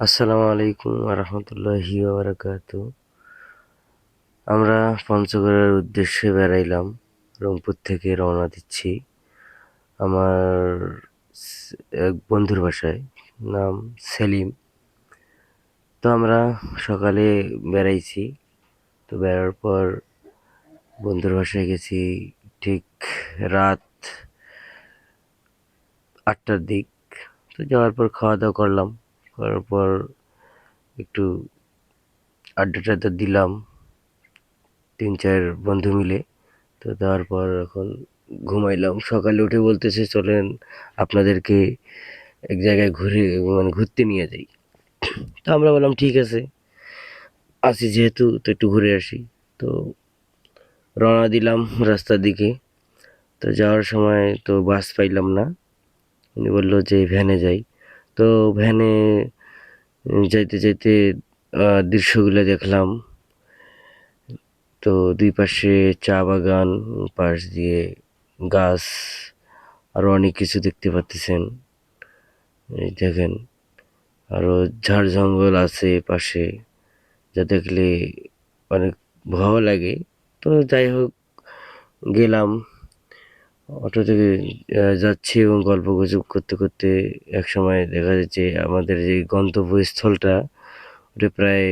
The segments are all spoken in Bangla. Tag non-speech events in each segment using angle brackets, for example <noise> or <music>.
আসসালামু আলাইকুম রহমতুল্লাহি বারাকাত আমরা পঞ্চগড়ের উদ্দেশ্যে বেড়াইলাম, রংপুর থেকে রওনা দিচ্ছি। আমার এক বন্ধুর বাসায়, নাম সেলিম। তো আমরা সকালে বেড়াইছি। তো বেড়ার পর বন্ধুর বাসায় গেছি ঠিক রাত আটটার দিক। তো যাওয়ার পর খাওয়া দাওয়া করলাম। করার পর একটু আড্ডা টাড্ডা দিলাম, তিন চার বন্ধু মিলে। তো তারপর এখন ঘুমাইলাম। সকালে উঠে বলতেছে, চলেন আপনাদেরকে এক জায়গায় ঘুরে মানে ঘুরতে নিয়ে যাই। তো আমরা বললাম, ঠিক আছে। আসি যেহেতু, তো একটু ঘুরে আসি। তো রওনা দিলাম রাস্তার দিকে। তো যাওয়ার সময় তো বাস পাইলাম না। উনি বলল যে ভ্যানে যাই। তো ভ্যানে যাইতে যাইতে দৃশ্যগুলো দেখলাম। তো দুই পাশে চা বাগান, পাশ দিয়ে গাছ আরও অনেক কিছু দেখতে পাচ্ছেন দেখেন আরও ঝাড় জঙ্গল আছে পাশে, যা দেখলে অনেক ভয় লাগে। তো যাই হোক, গেলাম। অটো থেকে যাচ্ছি এবং গল্প গুজব করতে করতে এক সময় দেখা যাচ্ছে আমাদের যে গন্তব্যস্থলটা, ওটা প্রায়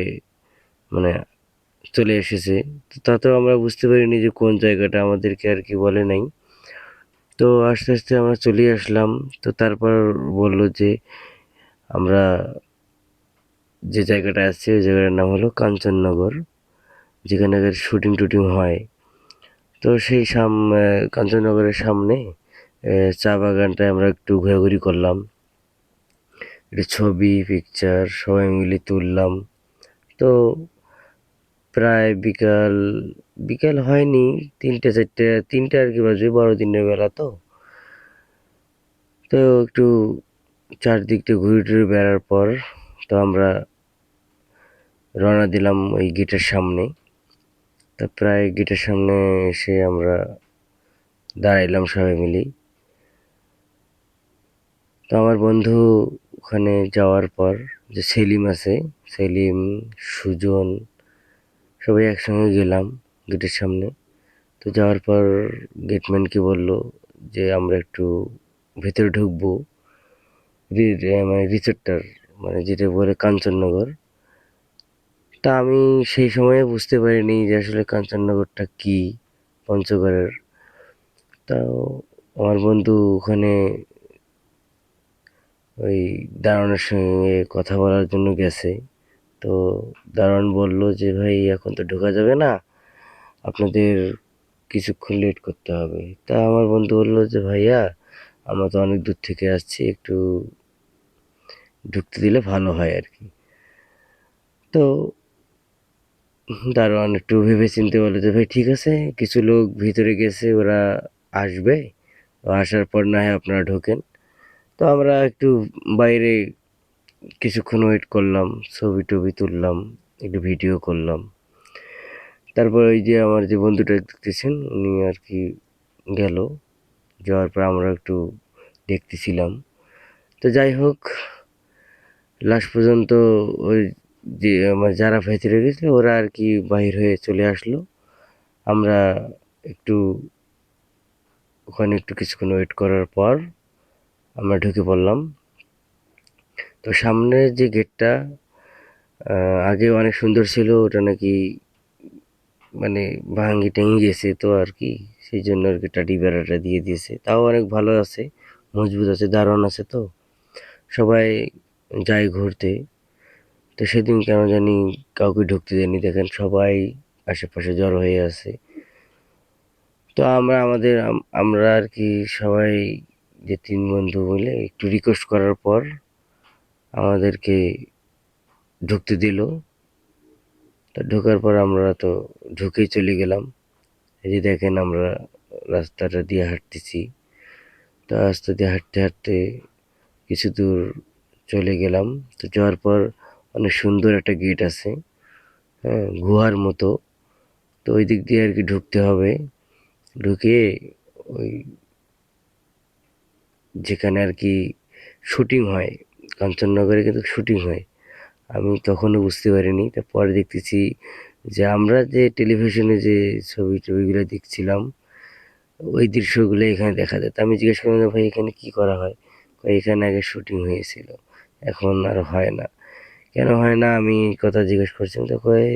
মানে চলে এসেছে। তো তাতেও আমরা বুঝতে পারিনি যে কোন জায়গাটা আমাদেরকে আর কি বলে নাই। তো আস্তে আস্তে আমরা চলে আসলাম। তো তারপর বলল যে আমরা যে জায়গাটা আছে, ওই জায়গাটার নাম হলো কাঞ্চননগর, যেখানে শুটিং টুটিং হয়। তো সেই সাম কাঞ্চননগরের সামনে চা বাগানটায় আমরা একটু ঘোরাঘুরি করলাম। একটু ছবি পিকচার সবাই মিলে তুললাম। তো প্রায় বিকাল বিকাল হয়নি, তিনটে, চারটে, তিনটে আর কি বাজবে বড়দিনের বেলা তো। তো একটু চারদিকটা ঘুরে টুরে বেড়ার পর তো আমরা রওনা দিলাম ওই গেটের সামনে। তা প্রায় গেটের সামনে এসে আমরা দাঁড়াইলাম সবাই মিলে। তো আমার বন্ধু ওখানে যাওয়ার পর যে সেলিম আছে, সেলিম, সুজন, সবাই একসঙ্গে গেলাম গেটের সামনে। তো যাওয়ার পর গেটম্যানকে বলল যে, আমরা একটু ভেতরে ঢুকবো। মানে রিসোর্টটার মানে যেটা বলে কাঞ্চননগর। তা আমি সেই সময়ে বুঝতে পারিনি যে আসলে কাঞ্চননগরটা কি, পঞ্চগড়ের। তাও আমার বন্ধু ওখানে ওই দারোয়ানের সঙ্গে কথা বলার জন্য গেছে। তো দারোয়ান বলল যে, ভাই, এখন তো ঢোকা যাবে না, আপনাদের কিছুক্ষণ লেট করতে হবে। তা আমার বন্ধু বলল যে, ভাইয়া, আমরা তো অনেক দূর থেকে আসছি, একটু ঢুকতে দিলে ভালো হয় আর কি। তো দারোয়ান, একটু ভেবে চিনতে বলে যে, ভাই, ঠিক আছে, কিছু লোক ভিতরে গেছে, ওরা আসবে। আসার পর না হয় আপনারা ঢোকেন। তো আমরা একটু বাইরে কিছুক্ষণ ওয়েট করলাম, ছবি টবি তুললাম, একটু ভিডিও করলাম। তারপর ওই যে আমার যে বন্ধুটা দেখতেছেন, উনি আর কি গেল। যাওয়ার পর আমরা একটু দেখতেছিলাম। তো যাই হোক লাস্ট পর্যন্ত ওই যে আমার যারা ভেতরে গেছিল ওরা আর কি বাহির হয়ে চলে আসলো। আমরা একটু, ওখানে একটু কিছুক্ষণ ওয়েট করার পর আমরা ঢুকে পড়লাম। তো সামনের যে গেটটা আগে অনেক সুন্দর ছিল, ওটা নাকি মানে ভাঙ্গি টেঙ্গি গেছে তো আর কি, সেই জন্য আর কি টাটি বেড়াটা দিয়ে দিয়েছে। তাও অনেক ভালো আছে, মজবুত আছে, দারুণ আছে তো। সবাই যায় ঘুরতে। তো সেদিন কেন জানি কাউকে ঢুকতে দেয়নি। দেখেন সবাই আশেপাশে জড়ো হয়ে আছে। তো আমরা, আমাদের আমরা আর কি সবাই যে তিন বন্ধু মিলে একটু রিকোয়েস্ট করার পর আমাদেরকে ঢুকতে দিল। তো ঢোকার পর আমরা তো ঢুকেই চলে গেলাম। এই যে দেখেন আমরা রাস্তাটা দিয়ে হাঁটতেছি। তো রাস্তা দিয়ে হাঁটতে হাঁটতে কিছু দূর চলে গেলাম। তো যাওয়ার পর অনেক সুন্দর একটা গেট আছে হ্যাঁ গুহার মতো। তো ওই দিক দিয়ে আর কি ঢুকতে হবে। ঢুকে ওই যেখানে আর কি শুটিং হয়, কাঞ্চননগরে কিন্তু শুটিং হয়। আমি তখনও বুঝতে পারিনি, তারপরে দেখতেছি যে আমরা যে টেলিভিশনে যে ছবি টবিগুলো দেখছিলাম, ওই দৃশ্যগুলো এখানে দেখা যায়। তা আমি জিজ্ঞেস করলাম ভাই, এখানে কী করা হয়? এখানে আগে শুটিং হয়েছিল, এখন আর হয় না। কেন হয় না? আমি এই কথা জিজ্ঞেস করছিলাম তো কয়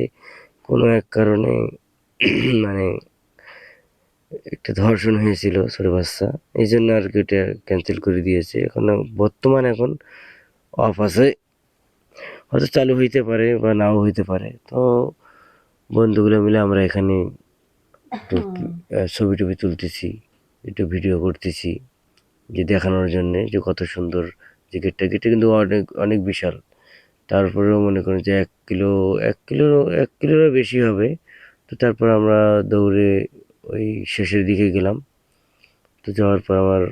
কোনো এক কারণে <clears throat> মানে একটা ধর্ষণ হয়েছিল ছোট বাচ্চা। এই জন্য আর কি ওটা ক্যান্সেল করে দিয়েছে। এখন বর্তমান এখন অফ আছে। হয়তো চালু হইতে পারে বা নাও হইতে পারে। তো বন্ধুগুলো মিলে আমরা এখানে একটু ছবি টবি তুলতেছি একটু ভিডিও করতেছি যে দেখানোর জন্যে যে কত সুন্দর যে গেটটা গেটটা কিন্তু অনেক অনেক বিশাল। তারপরেও মনে করেন যে এক কিলো এক কিলো এক কিলোরও বেশি হবে। তো তারপর আমরা দৌড়ে ওই শেষের দিকে গেলাম। তো যাওয়ার পর আমার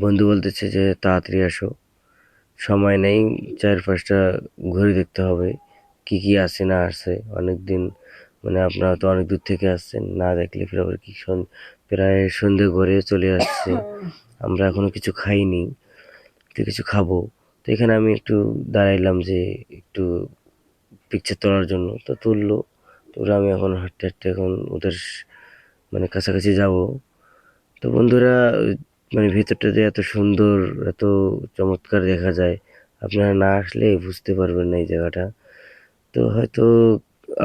বন্ধু বলতেছে যে তাড়াতাড়ি আসো। সময় নেই চার পাঁচটা ঘুরে দেখতে হবে। কি কি আছে না আছে। অনেক দিন মানে আপনারা তো অনেক দূর থেকে আসছেন না দেখলে ফের আবার কি প্রায় সন্ধে ঘরে চলে আসছে। <coughs> আমরা এখনও কিছু খাইনি। তো কিছু খাব। তো এখানে আমি একটু দাঁড়াইলাম যে একটু পিকচার তোলার জন্য। তো তুললো, তো আমি এখন হাঁটতে হাঁটতে এখন ওদের মানে কাছাকাছি যাব। তো বন্ধুরা মানে ভিতরটা যে এত সুন্দর, এত চমৎকার দেখা যায়, আপনারা না আসলে বুঝতে পারবেন না এই জায়গাটা। তো হয়তো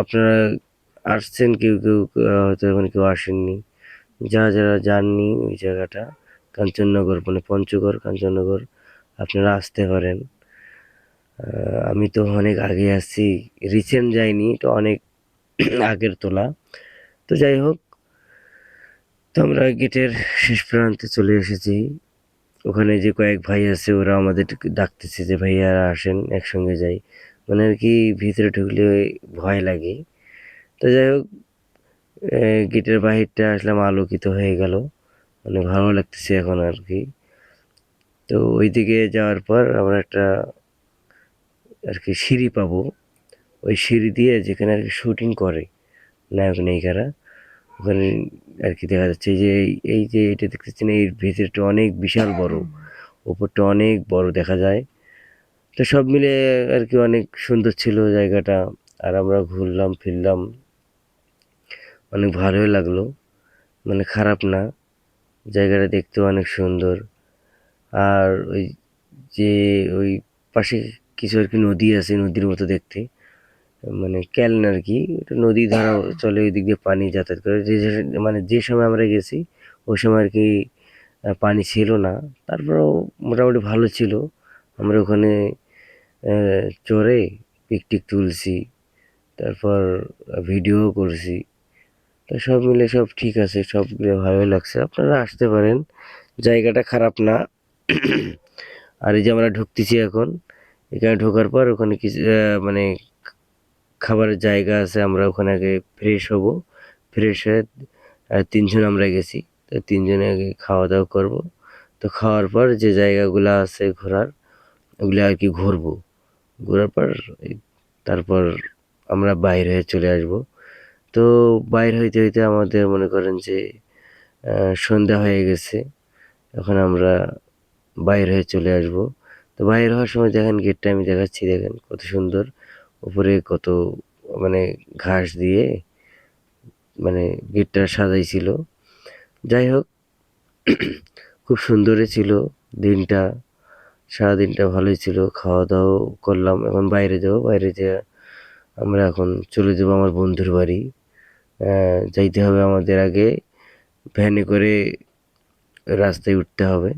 আপনারা আসছেন কেউ কেউ হয়তো এখন কেউ আসেননি। যারা যারা যাননি ওই জায়গাটা, কাঞ্চননগর মানে পঞ্চগড়, কাঞ্চননগর। আপনারা আসতে পারেন। আমি তো অনেক আগে আসছি রিসেন্ট যাইনি, তো অনেক আগের তোলা। তো যাই হোক, তো আমরা গেটের শেষ প্রান্তে চলে এসেছি। ওখানে যে কয়েক ভাই আছে, ওরা আমাদের ডাকতেছে যে ভাইয়ারা আসেন, একসঙ্গে যাই। মানে আর কি ভিতরে ঢুকলে ভয় লাগে। তো যাই হোক গেটের বাহিরটা আসলাম, আলোকিত হয়ে গেল। মানে ভালো লাগতেছে এখন আর কি। তো ওইদিকে যাওয়ার পর আমরা একটা আর কি সিঁড়ি পাবো। ওই সিঁড়ি দিয়ে যেখানে আর কি শুটিং করে নায়ক নায়িকারা ওখানে আর কি দেখা যাচ্ছে যে এই- এই যে এটা দেখতেছেন এই ভিতরটা অনেক বিশাল বড়, ওপরটা অনেক বড় দেখা যায়। তো সব মিলে আর কি অনেক সুন্দর ছিল জায়গাটা, আর আমরা ঘুরলাম, ফিরলাম। অনেক ভালোই লাগল মানে খারাপ না, জায়গাটা দেখতেও অনেক সুন্দর। আর ওই যে ওই পাশে কিছু আর কি নদী আছে নদীর মতো দেখতে। মানে ক্যালন আর কি নদী ধারা চলে ওই দিক দিয়ে পানি যাতায়াত করে। যে- মানে যে সময় আমরা গেছি, ওই সময় আর কি পানি ছিল না। তারপরেও মোটামুটি ভালো ছিল। আমরা ওখানে চড়ে পিকটিক তুলছি, তারপর ভিডিও করছি। তো সব মিলে সব ঠিক আছে, সব ভালো লাগছে। আপনারা আসতে পারেন। জায়গাটা খারাপ না। <clears throat> আর এই যে আমরা ঢুকতেছি এখন, এখানে ঢোকার পর ওখানে কিছু মানে খাবারের জায়গা আছে, আমরা ওখানে আগে ফ্রেশ হব। ফ্রেশ হয়ে তিনজন আমরা গেছি, তো তিনজনে আগে খাওয়া দাওয়া করব। তো খাওয়ার পর যে জায়গাগুলো আছে ঘোরার, ওগুলো আর কি ঘুরবো। ঘোরার পর তারপর আমরা বাইরে হয়ে চলে আসব। তো বাইর হইতে হইতে আমাদের মনে করেন যে সন্ধ্যা হয়ে গেছে। এখন আমরা বাইরে হয়ে চলে আসব। তো বাইরে হওয়ার সময় দেখেন গেটটা আমি দেখাচ্ছি, দেখেন কত সুন্দর। উপরে কত মানে ঘাস দিয়ে মানে গেটটা সাজাইছিল। যাই হোক, <clears throat> খুব সুন্দরই ছিল দিনটা। সারাদিনটা ভালোই ছিল খাওয়া দাওয়াও করলাম। এখন বাইরে যাব, বাইরে যেয়ে আমরা এখন চলে যাব আমার বন্ধুর বাড়ি। যাইতে হবে আমাদের আগে। ভ্যানে করে রাস্তায় উঠতে হবে।